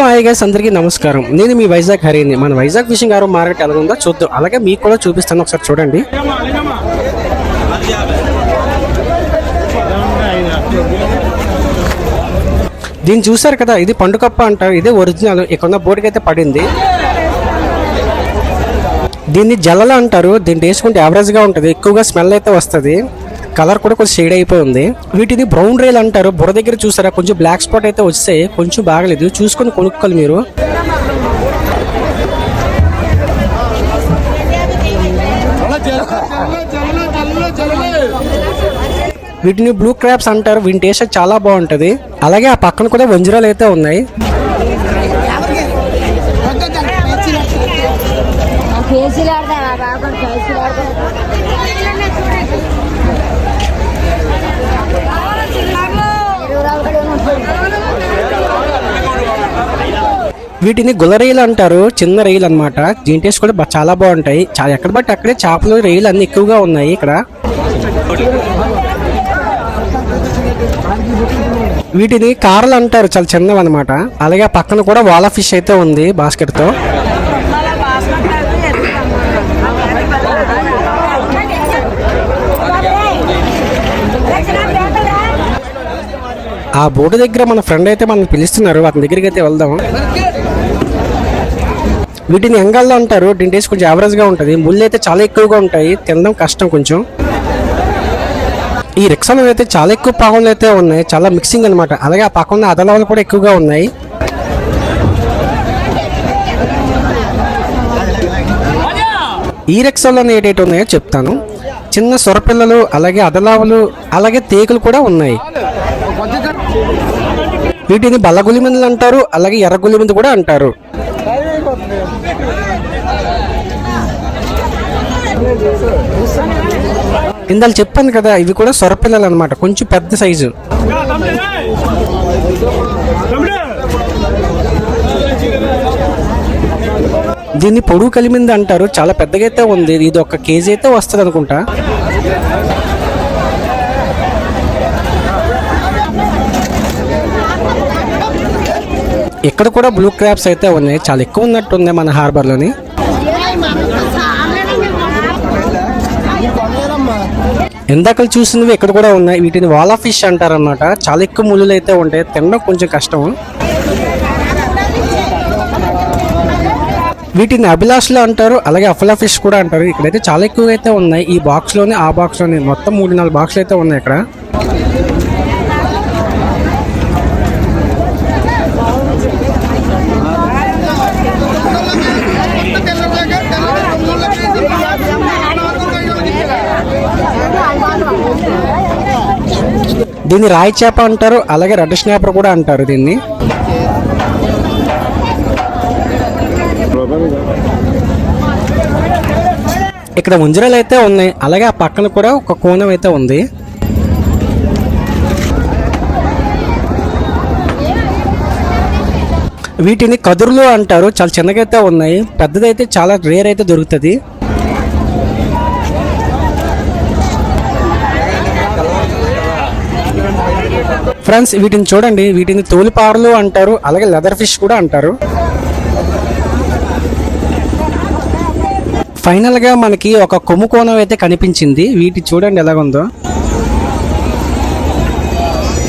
Hello hi guys అందరికీ నమస్కారం. నేను మీ వైజాగ్ హరిని. మన వైజాగ్ ఫిషింగ్ ఆరో మార్కెట్ ఎలా ఉందో చూద్దాం. అలాగే మీకు కూడా చూపిస్తాను ఒకసారి చూడండి. దీన్ని చూసారు కదా ఇది పండుకప్ప అంటారు. ఇదే ఒరిజినల్ ఇక్కడ బోర్డుకి అయితే పడింది. దీన్ని జల్లల అంటారు. దీన్ని వేసుకుంటే యావరేజ్గా ఉంటుంది. ఎక్కువగా స్మెల్ అయితే వస్తుంది. కలర్ కూడా కొంచెం షేడ్ అయిపోయి ఉంది. వీటిని బ్రౌన్ రైల్ అంటారు. బుర్ర దగ్గర చూసారా? కొంచెం బ్లాక్ స్పాట్ అయితే వస్తే కొంచెం బాగలేదు. చూసుకొని కొనుక్కోవాలి మీరు. వీటిని బ్లూ క్రాప్స్ అంటారు. వీటి టేస్ట్ చాలా బాగుంటుంది. అలాగే ఆ పక్కన కూడా వంజరాలు అయితే ఉన్నాయి. కేసీలు ఆడతావా? వీటిని గుల రైలు అంటారు చిన్న రైలు అన్నమాట. జీన్ టేస్ట్ కూడా చాలా బాగుంటాయి. చాలా ఎక్కడ బట్టి అక్కడే చేపలు రైలు అన్ని ఎక్కువగా ఉన్నాయి ఇక్కడ. వీటిని కార్లు అంటారు చాలా చిన్నవి అనమాట అలాగే పక్కన కూడా వాలా ఫిష్ అయితే ఉంది బాస్కెట్ ఆ బోర్డు దగ్గర మన ఫ్రెండ్ అయితే మనం పిలుస్తున్నారు. అతని దగ్గరికి అయితే వెళ్దాం. వీటిని ఎంగల్లో అంటారు. దీని టేస్ట్ కొంచెం యావరేజ్గా ఉంటుంది. ముళ్ళు అయితే చాలా ఎక్కువగా ఉంటాయి. తినడం కష్టం కొంచెం. ఈ రిక్షాలో అయితే చాలా ఎక్కువ పావులు అయితే ఉన్నాయి. చాలా మిక్సింగ్ అనమాట అలాగే ఆ పక్కన అదలవలు కూడా ఎక్కువగా ఉన్నాయి. ఈ రిక్షాలోనే ఏటైతే ఉన్నాయో చెప్తాను. చిన్న సొరపిల్లలు అలాగే అదలావులు అలాగే తేకులు కూడా ఉన్నాయి. వీటిని బల్లగులిమందులు అంటారు అలాగే ఎర్రగులిమందు కూడా అంటారు. ఇందాక చెప్పాను కదా ఇవి కూడా సొరపిల్లలు అనమాట కొంచెం పెద్ద సైజు. దీన్ని పొడుగు కలిమింది అంటారు చాలా పెద్దగా అయితే ఉంది ఇది ఒక కేజీ అయితే వస్తుంది అనుకుంటా ఇక్కడ కూడా బ్లూ క్రాప్స్ అయితే ఉన్నాయి. చాలా ఎక్కువ ఉన్నట్టుంది మన హార్బర్లోని. ఇందాక చూసినవి ఇక్కడ కూడా ఉన్నాయి. వీటిని వాలా ఫిష్ అంటారన్నమాట. చాలా ఎక్కువ ముళ్ళు అయితే ఉంటాయి. తినడం కొంచెం కష్టం. వీటిని అభిలాష్లు అంటారు. అలాగే అఫలా ఫిష్ కూడా అంటారు. ఇక్కడైతే చాలా ఎక్కువ అయితే ఉన్నాయి. ఈ బాక్స్లోనే ఆ బాక్స్లోనే మొత్తం మూడు నాలుగు బాక్స్లు అయితే ఉన్నాయి ఇక్కడ. దీన్ని రాయి చేప అంటారు అలాగే రెడ్ స్నాపర్ కూడా అంటారు దీన్ని. ఇక్కడ ముంజరాలు అయితే ఉన్నాయి అలాగే ఆ పక్కన కూడా ఒక కోణం అయితే ఉంది. వీటిని కదురులు అంటారు చాలా చిన్నగా అయితే ఉన్నాయి పెద్దదైతే చాలా రేర్ అయితే దొరుకుతుంది. ఫ్రెండ్స్ వీటిని చూడండి. వీటిని తోలిపారలు అంటారు అలాగే లెదర్ ఫిష్ కూడా అంటారు. ఫైనల్గా మనకి ఒక కొమ్ము కోణం అయితే కనిపించింది. వీటి చూడండి ఎలాగుందో.